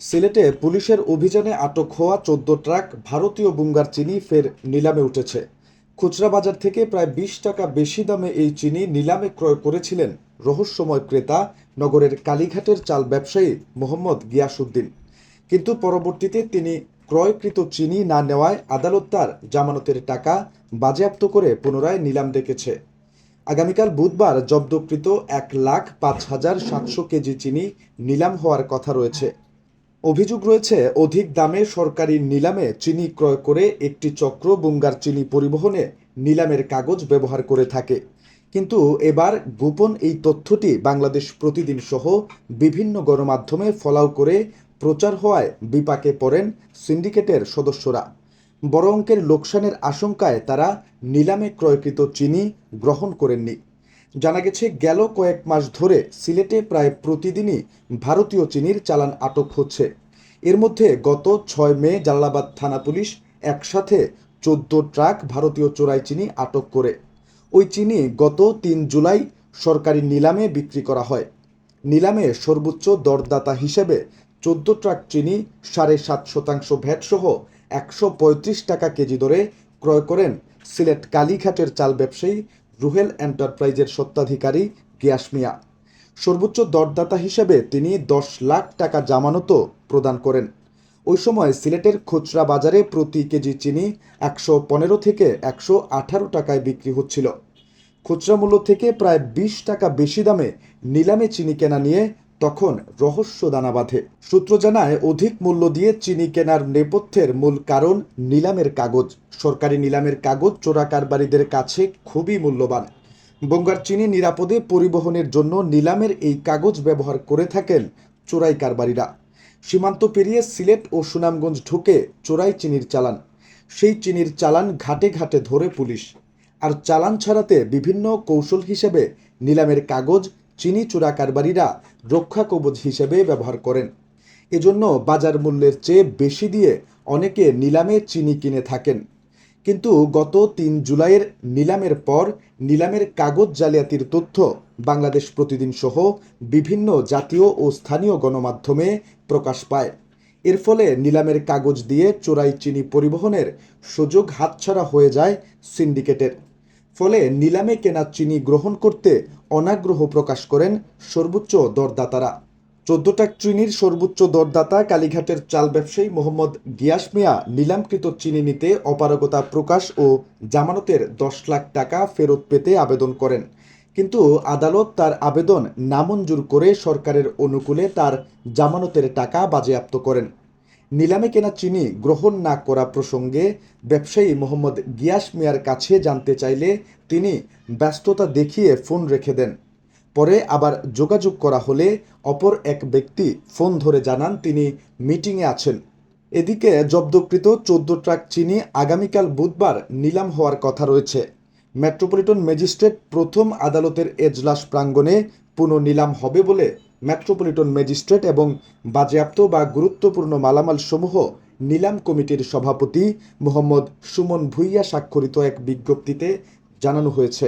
সিলেটে পুলিশের অভিযানে আটক হওয়া চোদ্দ ট্রাক ভারতীয় বুঙ্গার চিনি ফের নিলামে উঠেছে। খুচরা বাজার থেকে প্রায় বিশ টাকা বেশি দামে এই চিনি নিলামে ক্রয় করেছিলেন রহস্যময় ক্রেতা নগরের কালীঘাটের চাল ব্যবসায়ী মোহাম্মদ গিয়াসউদ্দিন। কিন্তু পরবর্তীতে তিনি ক্রয়কৃত চিনি না নেওয়ায় আদালত তার জামানতের টাকা বাজেয়াপ্ত করে পুনরায় নিলাম ডেকেছে। আগামীকাল বুধবার জব্দকৃত এক লাখ পাঁচ হাজার সাতশো কেজি চিনি নিলাম হওয়ার কথা রয়েছে। অভিযোগ রয়েছে, অধিক দামে সরকারি নিলামে চিনি ক্রয় করে একটি চক্র বুঙ্গার চিনি পরিবহনে নিলামের কাগজ ব্যবহার করে থাকে। কিন্তু এবার গোপন এই তথ্যটি বাংলাদেশ প্রতিদিন সহ বিভিন্ন গণমাধ্যমে ফলাও করে প্রচার হওয়ায় বিপাকে পড়েন সিন্ডিকেটের সদস্যরা। বড় অঙ্কের লোকসানের আশঙ্কায় তারা নিলামে ক্রয়কৃত চিনি গ্রহণ করেননি। জানা গেছে, গেল কয়েক মাস ধরে সিলেটে প্রায় প্রতিদিনই ভারতীয় চিনির চালান আটক হচ্ছে। এর মধ্যে গত ছয় মে জালালাবাদ থানা পুলিশ একসাথে চোদ্দ ট্রাক ভারতীয় চোরাই চিনি আটক করে। ওই চিনি গত তিন জুলাই সরকারি নিলামে বিক্রি করা হয়। নিলামে সর্বোচ্চ দরদাতা হিসেবে চোদ্দ ট্রাক চিনি সাড়ে সাত শতাংশ ভ্যাট সহ একশো পঁয়ত্রিশ টাকা কেজি দরে ক্রয় করেন সিলেট কালীঘাটের চাল ব্যবসায়ী রুহেল এন্টারপ্রাইজের সত্ত্বাধিকারী গিয়াস মিয়া। সর্বোচ্চ দরদাতা হিসেবে তিনি দশ লাখ টাকা জামানতও প্রদান করেন। ওই সময় সিলেটের খুচরা বাজারে প্রতি কেজি চিনি একশো পনেরো থেকে একশো আঠারো টাকায় বিক্রি হচ্ছিল। খুচরা মূল্য থেকে প্রায় বিশ টাকা বেশি দামে নিলামে চিনি কেনা নিয়ে তখন রহস্য দানা বাঁধে সূত্র জানায়, অধিক মূল্য দিয়ে চিনি কেনার নেপথ্যের মূল কারণ নিলামের কাগজ। সরকারি নিলামের কাগজ চোরা কারবারিদের কাছে খুবই মূল্যবান। বঙ্গার চিনি নিরাপদে পরিবহনের জন্য নিলামের এই কাগজ ব্যবহার করে থাকেন চোরাই কারবারিরা। সীমান্ত পেরিয়ে সিলেট ও সুনামগঞ্জ ঢুকে চোরাই চিনির চালান। সেই চিনির চালান ঘাটে ঘাটে ধরে পুলিশ। আর চালান ছাড়াতে বিভিন্ন কৌশল হিসেবে নিলামের কাগজ চিনি চোরা কারবারিরা রক্ষা কবচ হিসেবে ব্যবহার করেন। এজন্য বাজার মূল্যের চেয়ে বেশি দিয়ে অনেকে নিলামে চিনি কিনে থাকেন। কিন্তু গত তিন জুলাইয়ের নিলামের পর নিলামের কাগজ জালিয়াতির তথ্য বাংলাদেশ প্রতিদিন সহ বিভিন্ন জাতীয় ও স্থানীয় গণমাধ্যমে প্রকাশ পায়। এর ফলে নিলামের কাগজ দিয়ে চোরাই চিনি পরিবহনের সুযোগ হাতছাড়া হয়ে যায় সিন্ডিকেটের। ফলে নিলামে কেনা চিনি গ্রহণ করতে অনাগ্রহ প্রকাশ করেন সর্বোচ্চ দরদাতারা। চোদ্দটা চিনির সর্বোচ্চ দরদাতা কালীঘাটের চাল ব্যবসায়ী মোহাম্মদ গিয়াস মিয়া নিলামকৃত চিনি নিতে অপারগতা প্রকাশ ও জামানতের দশ লাখ টাকা ফেরত পেতে আবেদন করেন। কিন্তু আদালত তার আবেদন নামঞ্জুর করে সরকারের অনুকূলে তার জামানতের টাকা বাজেয়াপ্ত করেন। নিলামে কেনা চিনি গ্রহণ না করা প্রসঙ্গে ব্যবসায়ী মোহাম্মদ গিয়াস মিয়ার কাছে জানতে চাইলে তিনি ব্যস্ততা দেখিয়ে ফোন রেখে দেন। পরে আবার যোগাযোগ করা হলে অপর এক ব্যক্তি ফোন ধরে জানান তিনি মিটিংয়ে আছেন। এদিকে জব্দকৃত চোদ্দ ট্রাক চিনি আগামীকাল বুধবার নিলাম হওয়ার কথা রয়েছে। মেট্রোপলিটন ম্যাজিস্ট্রেট প্রথম আদালতের এজলাস প্রাঙ্গণে পুনঃনিলাম হবে বলে মেট্রোপলিটন ম্যাজিস্ট্রেট এবং বাজেয়াপ্ত বা গুরুত্বপূর্ণ মালামাল সমূহ নিলাম কমিটির সভাপতি মোহাম্মদ সুমন ভুইয়া স্বাক্ষরিত এক বিজ্ঞপ্তিতে জানানো হয়েছে।